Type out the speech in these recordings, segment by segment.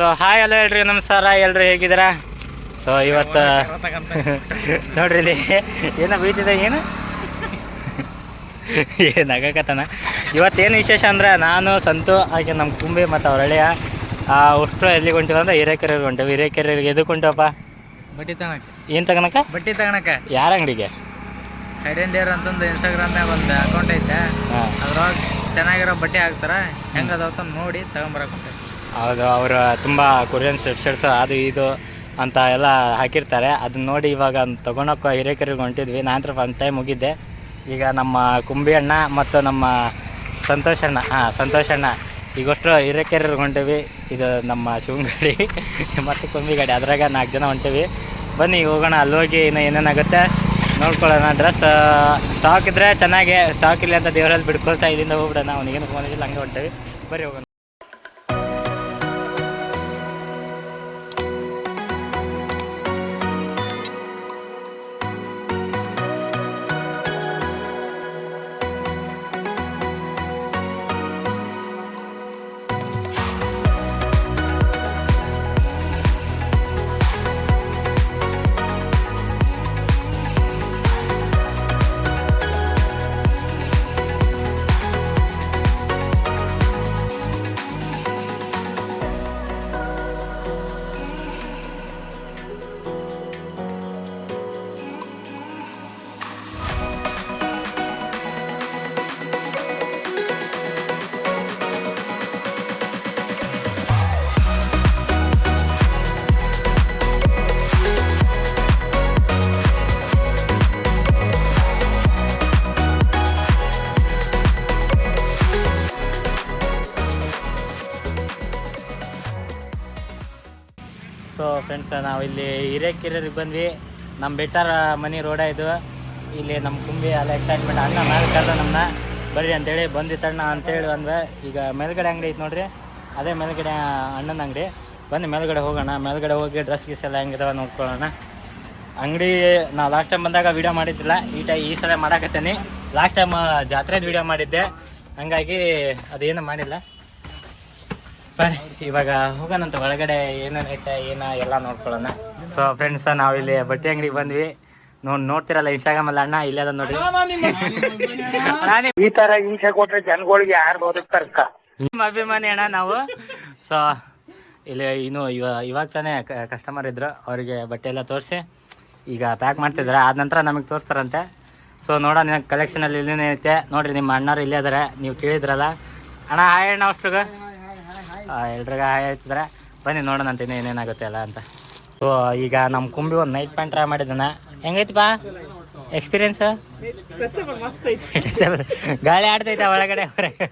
So hi ಅಲ್ಲ ಹೇಳ್ರಿ ನಮಸ್ಕಾರ. ಎಲ್ರು ಹೇಗಿದ್ದೀರಾ? ಸೊ ಇವತ್ತು ನೋಡ್ರಿ ಇಲ್ಲಿ. ಏನೋ ಏನು? ಏನಾಗಕತ್ತಾನ ಇವತ್ತೇನು ವಿಶೇಷ ಅಂದ್ರೆ ನಾನು ಸಂತು ಹಾಗೆ ನಮ್ಮ ಕುಂಬೆ ಮತ್ತು ಅವ್ರ ಹಳೆಯ ಉಷ್ಟು ಎಲ್ಲಿಗೆ ಹೊಂಟಿವ ಅಂದ್ರೆ ಹಿರೇಕೆರೆಗೆ ಹೊಂಟಿವಿ. ಹಿರೇಕೆರೆಗೆ ಎದಕ್ಕೆ ಹೊಂಟವಪ್ಪ ಬಟ್ಟಿ ತಗಣಕ ಏನು ತಗೋಣಕ ಬಟ್ಟಿ ತಗೋಣಕ್ಕ. ಯಾರ ಅಂಗಡಿಗೆ? ಹೈಡ್ ಡೇರ್ ಅಂತಂದು ಇನ್ಸ್ಟಾಗ್ರಾಮ್ನಾಗ ಒಂದು ಅಕೌಂಟ್ ಐತೆ. ಅದ್ರೊಳಗೆ ಚೆನ್ನಾಗಿರೋ ಬಟ್ಟೆ ಹಾಕ್ತಾರೆ. ಹೆಂಗೆ ಅದಾವ ನೋಡಿ ತಗೊಂಬರಕ್ ಹೌದು, ಅವರು ತುಂಬ ಕೊರಿಯನ್ ಸ್ವೆಟ್ಶರ್ಟ್ಸ್ ಶರ್ಟ್ಸ್ ಅದು ಇದು ಅಂತ ಎಲ್ಲ ಹಾಕಿರ್ತಾರೆ. ಅದನ್ನ ನೋಡಿ ಇವಾಗ ತೊಗೊಳಕ್ಕೆ ಹಿರೇಕರಿಗೆ ಹೊಂಟಿದ್ವಿ. ನಾನು ಒಂದು ಟೈಮ್ ಮುಗಿದ್ದೆ. ಈಗ ನಮ್ಮ ಕುಂಬಿ ಅಣ್ಣ ಮತ್ತು ನಮ್ಮ ಸಂತೋಷ ಅಣ್ಣ, ಹಾಂ, ಸಂತೋಷ ಅಣ್ಣ, ಈಗಷ್ಟು ಹಿರೇಕೆರಿಗೆ ಹೊಂಟಿವಿ. ಇದು ನಮ್ಮ ಶಿವಂಗಡಿ ಮತ್ತು ಕುಂಬಿ ಗಾಡಿ. ಅದ್ರಾಗ ನಾಲ್ಕು ಜನ ಹೊಂಟಿವಿ. ಬನ್ನಿ, ಹೋಗೋಣ. ಅಲ್ಲಿ ಹೋಗಿ ಇನ್ನು ಏನೇನಾಗುತ್ತೆ ನೋಡ್ಕೊಳ್ಳೋಣ. ಡ್ರೆಸ್ ಸ್ಟಾಕ್ ಇದ್ದರೆ ಚೆನ್ನಾಗೆ ಸ್ಟಾಕ್ ಇಲ್ಲ ಅಂತ ದೇವರಲ್ಲಿ ಬಿಡ್ಕೊಳ್ತಾ ಇಲ್ಲಿಂದ ಹೋಗ್ಬಿಡೋಣ. ಅವನಿಗೇನು ಫೋನ್ ಇಲ್ಲ, ಹಂಗೆ ಹೊಂಟೀವಿ. ಬರೀ ಹೋಗೋಣ. ಫ್ರೆಂಡ್ಸ್ ನಾವು ಇಲ್ಲಿ ಹಿರೇಕೆರೆಗೆ ಬಂದ್ವಿ. ನಮ್ಮ ಬೆಟ್ಟರ ಮನೆ ರೋಡ ಇದು. ಇಲ್ಲಿ ನಮ್ಮ ಕುಂಬಿ ಎಲ್ಲ ಎಕ್ಸೈಟ್ಮೆಂಟ್ ಅಣ್ಣ ಮೇಲೆ ಕರೆದ ನಮ್ಮನ್ನ ಬರ್ರಿ ಅಂತೇಳಿ ಬಂದಿತ್ತಣ್ಣ ಅಂತೇಳಿ ಅಂದ್ವಿ ಈಗ ಮೇಲ್ಗಡೆ ಅಂಗಡಿ ಐತೆ ನೋಡ್ರಿ. ಅದೇ ಮೇಲ್ಗಡೆ ಅಣ್ಣನ ಅಂಗಡಿ. ಬಂದು ಮೇಲ್ಗಡೆ ಹೋಗೋಣ. ಮೇಲ್ಗಡೆ ಹೋಗಿ ಡ್ರೆಸ್ ಗೀಸ್ ಎಲ್ಲ ಹೆಂಗಿದಾವೆ ನೋಡ್ಕೊಳ್ಳೋಣ. ಅಂಗಡಿ, ನಾವು ಲಾಸ್ಟ್ ಟೈಮ್ ಬಂದಾಗ ವೀಡಿಯೋ ಮಾಡಿದ್ದಿಲ್ಲ. ಈ ಟೈ, ಈ ಸಲ ಮಾಡಾಕತ್ತೇನೆ. ಲಾಸ್ಟ್ ಟೈಮ್ ಜಾತ್ರೆದು ವಿಡಿಯೋ ಮಾಡಿದ್ದೆ. ಹಂಗಾಗಿ ಅದೇನು ಮಾಡಿಲ್ಲ. ಬರ್ರಿ ಇವಾಗ ಹೋಗೋಣಂತ ಒಳಗಡೆ ಏನೇನೈತೆ ಏನ ಎಲ್ಲ ನೋಡ್ಕೊಳ್ಳೋಣ. ಸೊ ಫ್ರೆಂಡ್ಸ್ ನಾವಿಲ್ಲಿ ಬಟ್ಟೆ ಅಂಗಡಿಗೆ ಬಂದ್ವಿ. ನೋಡ್ ನೋಡ್ತಿರಲ್ಲ ಇನ್ಸ್ಟಾಗ್ರಾಮ್ ಅಲ್ಲಿ ಅಣ್ಣ ಇಲ್ಲೇ ಅದ ನೋಡ್ರಿ. ನಾನೇ ಈ ತರ ಹಿಂಸೆ ಕೊಟ್ರೆ ಜನಗಳಿಗೆ ಯಾರು ಬದುಕ್ತಾರಕ್ಕ ನಿಮ್ಮ ಅಭಿಮಾನಿ ಅಣ್ಣ ನಾವು. ಸೊ ಇಲ್ಲಿ ಇನ್ನು ಇವ ಇವಾಗ ತಾನೇ ಕಸ್ಟಮರ್ ಇದ್ರು ಅವರಿಗೆ ಬಟ್ಟೆ ಎಲ್ಲ ತೋರಿಸಿ. ಈಗ ಪ್ಯಾಕ್ ಮಾಡ್ತಿದ್ದಾರೆ ಆದ ನಂತರ ನಮಗೆ ತೋರಿಸ್ತಾರಂತೆ. ಸೊ ನೋಡೋಣ ಕಲೆಕ್ಷನಲ್ಲಿ ಇಲ್ಲೇನೇ ಐತೆ. ನೋಡ್ರಿ ನಿಮ್ಮ ಅಣ್ಣವ್ರು ಇಲ್ಲೇ ಇದ್ದಾರೆ ನೀವು ಕೇಳಿದ್ರಲ್ಲ. ಅಣ್ಣ ಹಾಯ್ ಅಣ್ಣ ಅಷ್ಟ್ರಿಗೆ ಎಲ್ರಿಗ ಹೇಳ್ತಿದ್ರೆ. ಬನ್ನಿ ನೋಡೋಣ ಅಂತ ಇನ್ನೂ ಏನೇನಾಗುತ್ತೆ ಅಲ್ಲ ಅಂತ. ಸೊ ಈಗ ನಮ್ಮ ಕುಂಬಿ ಒಂದು ನೈಟ್ ಪ್ಯಾಂಟ್ ಟ್ರೈ ಮಾಡಿದ್ದಾನ. ಹೆಂಗೈತಿಪ್ಪ? ಎಕ್ಸ್ಪೀರಿಯನ್ಸ್ ಗಾಳಿ ಆಡ್ತೈತೆ ಒಳಗಡೆ, ಹೊರಗೆ.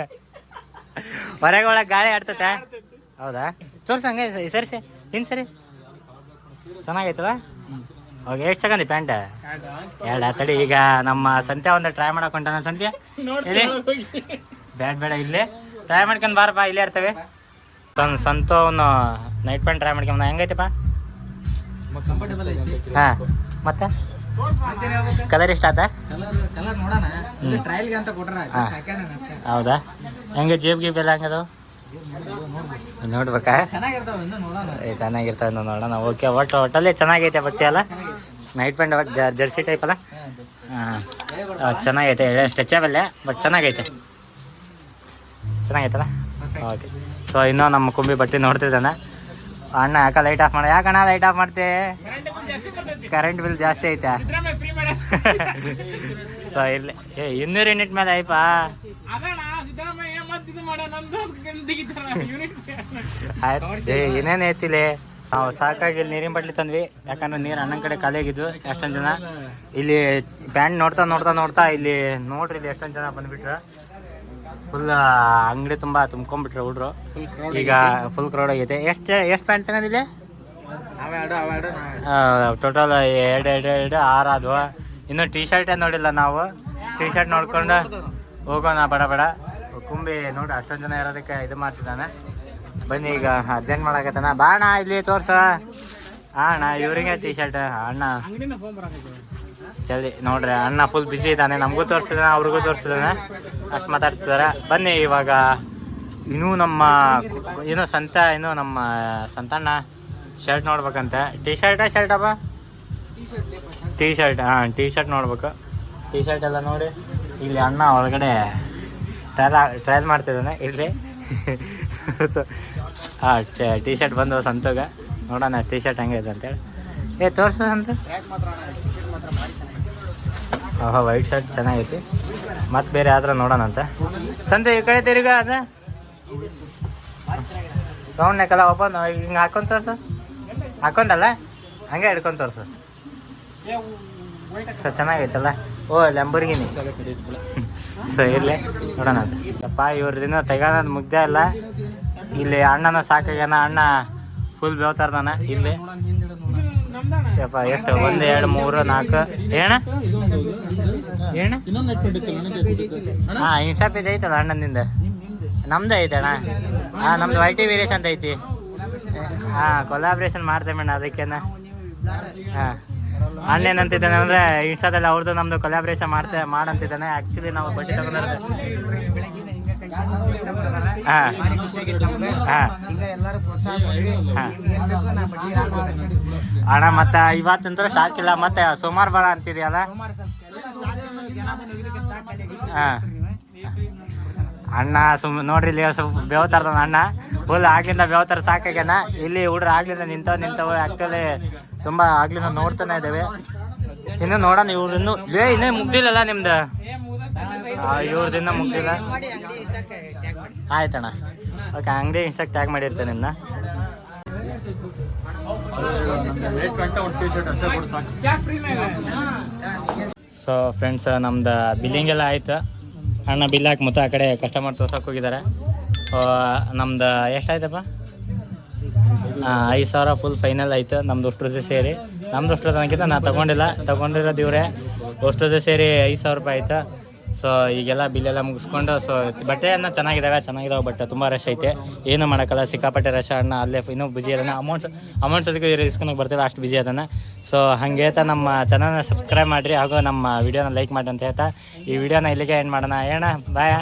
ಹೊರಗೆ ಒಳಗೆ ಗಾಳಿ ಆಡ್ತೈತೆ. ಹೌದಾ? ತೋರ್ಸ ಹಂಗೆ ಸರಿ ಸರಿಸಿ ಇನ್ ಸರಿ. ಚೆನ್ನಾಗೈತದ ಅವಾಗ ಎಷ್ಟು ತಗೊಂಡಿ ಪ್ಯಾಂಟ್? ಎರಡು ತಡಿ, ಈಗ ನಮ್ಮ ಸಂತೆ ಒಂದು ಟ್ರೈ ಮಾಡಕ್ ಹೊಂಟಾನ ಸಂತ್ಯ ಬೇಡ ಬೇಡ ಇಲ್ಲೇ. ಟ್ರೈ ಮಾಡ್ಕೊಂಡು ಬಾರಪ್ಪ, ಇಲ್ಲೇ ಇರ್ತೇವೆ. ತನ್ನ ಸಂತು ಅವನು ನೈಟ್ ಪ್ಯಾಂಟ್ ಟ್ರೈ ಮಾಡ್ಕೊಂಬ ಹೆಂಗೈತಪ್ಪ? ಹಾಂ, ಮತ್ತೆ? ಕಲರ್ ಇಷ್ಟ ಆತ? ಹೌದಾ? ಹೆಂಗೆ ಜೇಬ್ ಗೀಬ್ ಎಲ್ಲ ಹಂಗದು ನೋಡ್ಬೇಕಾ? ಏ, ಚೆನ್ನಾಗಿರ್ತಾವ ನೋಡೋಣ. ಓಕೆ ಒಟ್ಟು ಒಟ್ಟಲ್ಲಿ ಚೆನ್ನಾಗೈತೆ ಬಟ್ಟೆ ಅಲ್ಲ ನೈಟ್ ಪ್ಯಾಂಟ್ ಒಟ್ಟು ಜರ್ಸಿ ಟೈಪ್ ಅಲ್ಲ? ಹಾಂ. ಚೆನ್ನಾಗೈತೆ. ಸ್ಟ್ರೆಚಬಲ್ಲೇ ಬಟ್ ಚೆನ್ನಾಗೈತೆ. ಚೆನ್ನಾಗೈತಲ್ಲ? ಓಕೆ ಸೊ ಇನ್ನೂ ನಮ್ಮ ಕುಂಬಿ ಬಟ್ಟೆ ನೋಡ್ತಿದ್ದಾನೆ. ಅಣ್ಣ ಯಾಕೆ ಲೈಟ್ ಆಫ್ ಮಾಡ ಯಾಕಣ್ಣ ಲೈಟ್ ಆಫ್ ಮಾಡ್ತೆ? ಕರೆಂಟ್ ಬಿಲ್ ಜಾಸ್ತಿ ಐತೆ. ಸೊ ಇಲ್ಲಿ ಏ ಇನ್ನೂರು ಯೂನಿಟ್ ಮೇಲೆ ಆಯ್ಪಾ ಆಯ್ತು. ಏ ಏನೇನು ಐತಿಲಿ? ನಾವು ಸಾಕಾಗಿ ಇಲ್ಲಿ ನೀರಿನ ಬಟ್ಲಿ ತಂದ್ವಿ. ಯಾಕಂದ್ರೆ ನೀರು ಅಣ್ಣನ ಕಡೆ ಖಾಲಿಯಾಗಿದ್ದು ಎಷ್ಟೊಂದು ಜನ. ಇಲ್ಲಿ ಪ್ಯಾಂಟ್ ನೋಡ್ತಾ ನೋಡ್ತಾ ನೋಡ್ತಾ ಇಲ್ಲಿ ನೋಡ್ರಿ ಇಲ್ಲಿ ಎಷ್ಟೊಂದು ಜನ ಬಂದ್ಬಿಟ್ರ. ಫುಲ್ ಅಂಗಡಿ ತುಂಬಾ ತುಂಬ್ಕೊಂಡ್ಬಿಟ್ರು ಹುಡ್ರು. ಈಗ ಫುಲ್ ಕ್ರೌಡ್ ಆಗೈತೆ. ಎಷ್ಟು ಎಷ್ಟು ಪ್ಯಾಂಟ್ ಅವೆರಡು ಟೋಟಲ್ ಎರಡು ಎರಡು ಎರಡು. ಆರು ಆದವು. ಇನ್ನು ಟೀ ಶರ್ಟೇ ನೋಡಿಲ್ಲ ನಾವು. ಟೀ ಶರ್ಟ್ ನೋಡ್ಕೊಂಡು ಹೋಗೋಣ ಬಡ ಬಡ. ಕುಂಬಿ ನೋಡಿ ಅಷ್ಟೊಂದು ಜನ ಇರೋದಕ್ಕೆ ಇದು ಮಾಡ್ತಿದ್ದಾನೆ. ಬನ್ನಿ ಈಗ ಅರ್ಜೆಂಟ್ ಮಾಡಕತ್ತಾನ. ಬಾಣ ಇಲ್ಲಿ ತೋರ್ಸ. ಅಣ್ಣ ಇವ್ರಿಗೆ ಟೀ ಶರ್ಟ್ ಅಣ್ಣ ಜಲ್ದಿ ನೋಡ್ರಿ, ಅಣ್ಣ ಫುಲ್ ಬಿಸಿ ಇದ್ದಾನೆ. ನಮಗೂ ತೋರಿಸಿದಾನೆ, ಅವ್ರಿಗೂ ತೋರಿಸಿದಾನೆ. ಅಷ್ಟು ಮಾತಾಡ್ತಿದಾರೆ. ಬನ್ನಿ ಇವಾಗ, ಇನ್ನೂ ನಮ್ಮ ಏನೋ ಸಂತ ಏನೋ ನಮ್ಮ ಸಂತಣ್ಣ ಶರ್ಟ್ ನೋಡ್ಬೇಕಂತೆ. ಶರ್ಟ ಶರ್ಟ್ ಅಪ್ಪ ಟೀ ಶರ್ಟ್ ಹಾಂ ಟೀ ಶರ್ಟ್ ನೋಡ್ಬೇಕು. ಟೀ ಶರ್ಟ್ ಎಲ್ಲ ನೋಡಿ, ಇಲ್ಲಿ ಅಣ್ಣ ಒಳಗಡೆ ಟ್ರಯಲ್ ಟ್ರಯಲ್ ಮಾಡ್ತಿದ್ದಾನೆ ಇಲ್ಲಿ. ಹಾಂ ಟೀ ಶರ್ಟ್ ಬಂದು ಸಂತೋಗ. ನೋಡೋಣ ಟೀ ಶರ್ಟ್ ಹಂಗೆ ಇದೆ ಅಂತೇಳಿ. ಏ, ತೋರ್ಸು ಅಂತ ಓಹೋ ವೈಟ್ ಶರ್ಟ್ ಚೆನ್ನಾಗೈತಿ. ಮತ್ತೆ ಬೇರೆ ಆದ್ರೆ ನೋಡೋಣ ಅಂತ. ಸಂತೆ ಈ ಕಡೆ ತಿರುಗ ಅದ? ರೌಂಡ್ ನೆಕ್ಕಲ್ಲ ಓಪನ್. ಹಿಂಗೆ ಹಾಕೊಂತ ಸರ್ ಹಾಕೊಂಡಲ್ಲ? ಹಂಗೆ ಹಿಡ್ಕೊಂತಾರ ಸರ್ ಸರ್, ಚೆನ್ನಾಗೈತಲ್ಲ? ಓ ಲಂಬರ್ಗಿನಿ ಸರ್, ಇರ್ಲಿ, ನೋಡೋಣ ಅಪ್ಪ ಇವ್ರದಿಂದ ತೆಗೋದ್ ಮುಗ್ದೇ ಇಲ್ಲ. ಇಲ್ಲಿ ಅಣ್ಣನ ಸಾಕಾಗ್ಯಾನ. ಅಣ್ಣ ಫುಲ್ ಬೇವ್ತಾರ್ದಾನ ಇಲ್ಲಿ. ಯಪ್ಪ, ಎಷ್ಟು ಒಂದು ಎರಡು ಮೂರು ನಾಲ್ಕು. ಏಣ ಏಣ ಹಾ ಇನ್ಸ್ಟಾ ಪೇಜ್ ಐತಲ್ಲ ಅಣ್ಣನಿಂದ ನಮ್ದು ಅಣ್ಣ. ಹಾ, ನಮ್ದು ವೈ ಟಿ ವೀರೇಶ್ ಅಂತ ಐತಿ. ಹಾ ಕೊಲಾಬ್ರೇಷನ್ ಮಾಡ್ತೇವೆ ಅಣ್ಣ ಅದಕ್ಕೇನ. ಹಾ. ಅಣ್ಣ ಏನಂತಿದ್ದಾನೆ ಅಂದ್ರೆ ಇನ್ಸ್ಟಾದಲ್ಲಿ ಅವ್ರದ್ದು ನಮ್ದು ಕೊಲಾಬ್ರೇಷನ್ ಮಾಡ್ತೇ, ಮಾಡಂತಿದ್ದಾನೆ. ಆಕ್ಚುಲಿ ನಾವು ಬಟ್ಟೆ ತಗೊಂಡಿರೋದು. ಹಾ ಹಾಂ. ಅಣ್ಣ, ಮತ್ತೆ ಇವತ್ತಂತ ಸ್ಟಾಕ್ ಇಲ್ಲ, ಮತ್ತೆ ಸೋಮವಾರ ಬರ ಅಂತಿದೆಯಲ್ಲ? ಹಾಂ ಅಣ್ಣ, ಸುಮ್ ನೋಡ್ರಿ ಇಲ್ಲಿ ಸ್ವಲ್ಪ ಬೇವತಾರ್ದ ಅಣ್ಣ. ಫುಲ್ ಆಗ್ಲಿಂದ ಬೇವತಾರ ಸಾಕಾಗ್ಯಾನ. ಇಲ್ಲಿ ಹುಡ್ರ ಆಗ್ಲಿಂದ ನಿಂತವ ನಿಂತವ ಆಕ್ಚುಲಿ ತುಂಬಾ ಆಗ್ಲಿಂದ ನೋಡ್ತಾನೆ ಇದ್ದೇವೆ. ಇನ್ನು ನೋಡೋಣ, ಇವ್ರು ಇನ್ನು ಏ ಇನ್ನೇ ಮುಗ್ದಿಲ್ಲಲ್ಲ ನಿಮ್ದು? ಇವ್ರದ್ದು ಮುಗ್ದಿಲ್ಲ. ಆಯ್ತಣ್ಣ. ಓಕೆ ಅಂಗಡಿ ಇನ್ಸ್ಟಾಕ್ ಟ್ಯಾಗ್ ಮಾಡಿರ್ತೇನೆ ನಿನ್ನ ಸೊ ಫ್ರೆಂಡ್ಸ್ ನಮ್ದು ಬಿಲ್ಲಿಂಗ್ ಎಲ್ಲ ಆಯ್ತು. ಅಣ್ಣ ಬಿಲ್ ಹಾಕಿ ಮತ್ತೆ ಆ ಕಡೆ ಕಸ್ಟಮರ್ ತೋರ್ಸಕ್ಕೆ ಹೋಗಿದ್ದಾರೆ ನಮ್ದು ಎಷ್ಟಾಯ್ತಪ್ಪ? ಐದು ಸಾವಿರ ಫುಲ್ ಫೈನಲ್ ಆಯ್ತು. ನಮ್ದು ಉಷ್ಟ್ರದ್ದು ಸೇರಿ. ನಮ್ದು ಉಷ್ಟ್ರದ ತನಕಿಂತ ನಾ ತಗೊಂಡಿಲ್ಲ. ತಗೊಂಡಿರೋದು ಇವರೇ ಉಷ್ಟ್ರದ್ದು ಸೇರಿ ಐದು ಸಾವಿರ ರೂಪಾಯಿ ಆಯ್ತು. ಸೊ ಈಗೆಲ್ಲ ಬಿಲ್ಲೆಲ್ಲ ಮುಗಿಸ್ಕೊಂಡು ಸೊ ಬಟ್ಟೆ ಚೆನ್ನಾಗಿದ್ದಾವೆ ಚೆನ್ನಾಗಿದಾವೆ ಬಟ್ ತುಂಬ ರಶ್ ಐತೆ. ಏನು ಮಾಡೋಕ್ಕಲ್ಲ, ಸಿಕ್ಕಾಪಟ್ಟೆ ರಶ್ ಅಣ್ಣ ಅಲ್ಲೇ ಇನ್ನೂ ಬಿಜಿ ಅದಾನೆ ಅಮೌಂಟ್ ಅಮೌಂಟ್ ಅದಕ್ಕೆ ಇಸ್ಕೊಳಕ್ಕೆ ಬರ್ತಿಲ್ಲ ಅಷ್ಟು ಬಿಜಿ ಅದನ್ನ. ಸೊ ಹಂಗೆ ಹೇಳ್ತಾ ನಮ್ಮ ಚಾನಲ್ನ ಸಬ್ಸ್ಕ್ರೈಬ್ ಮಾಡಿರಿ, ಹಾಗೂ ನಮ್ಮ ವಿಡಿಯೋನ ಲೈಕ್ ಮಾಡಿ ಅಂತ ಹೇಳ್ತಾ. ಈ ವಿಡಿಯೋನ ಇಲ್ಲಿಗೆ ಏನು ಮಾಡೋಣ. ಏನ ಬಾಯ್